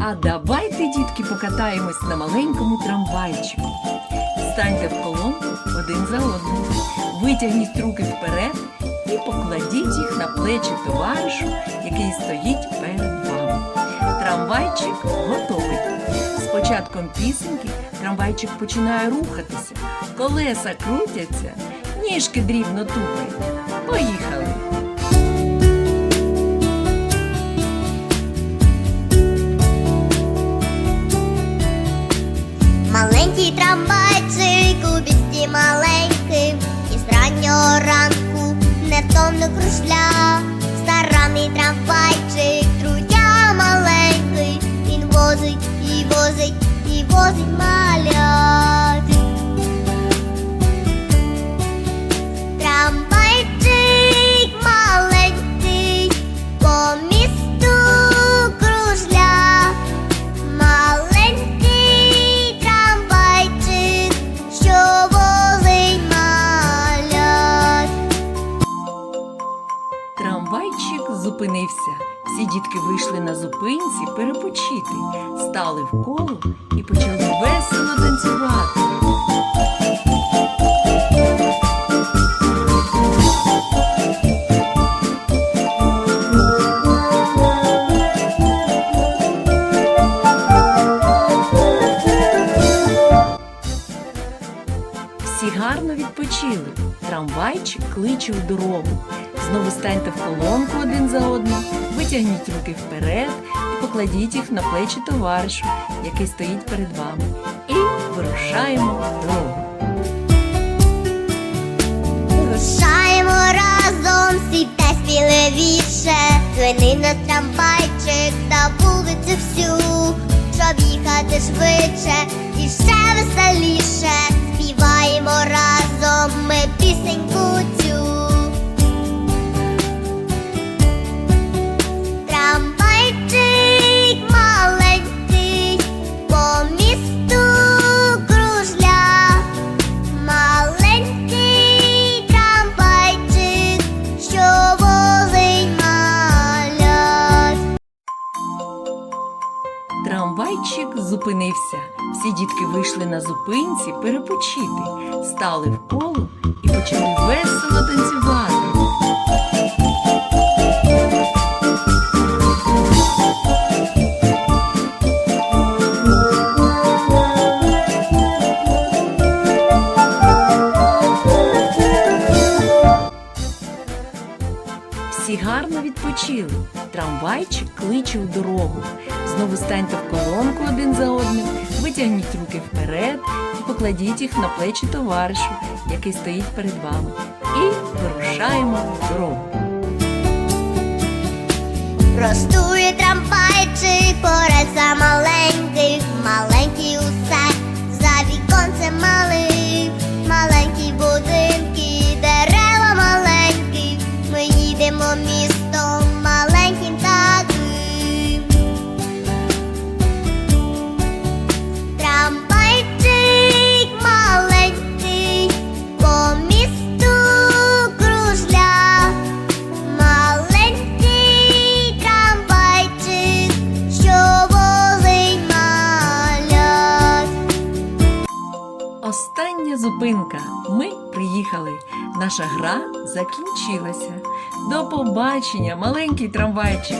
А давайте, дітки, покатаємось на маленькому трамвайчику. Станьте в колонку один за одним. Витягніть руки вперед і покладіть їх на плечі товаришу, який стоїть перед вами. Трамвайчик готовий. З початком пісеньки трамвайчик починає рухатися, колеса крутяться, ніжки дрібно тупають. Маленький трамвайчик у бісті маленьким, і з раннього ранку невтомно кружля. Старанний трамвайчик, трудя маленький, він возить і возить, і возить малят. Зупинився. Всі дітки вийшли на зупинці перепочити, стали в коло і почали весело танцювати. Всі гарно відпочили. Трамвайчик кличе у дорогу. Знову станьте в колонку один за одним, витягніть руки вперед і покладіть їх на плечі товаришу, який стоїть перед вами. І вирушаємо в дорогу. Рушаємо разом, світе сміливіше, Звени на трамвайчик та вулицю всю, щоб їхати швидше зупинився. Всі дітки вийшли на зупинці перепочити, стали в коло і почали весело танцювати. Відпочили. Трамвайчик кличе у дорогу. Знову станьте в колонку один за одним, витягніть руки вперед і покладіть їх на плечі товаришу, який стоїть перед вами. І вирушаємо в дорогу. Простує трамвайчик, зупинка. Ми приїхали. Наша гра закінчилася. До побачення, маленький трамвайчик.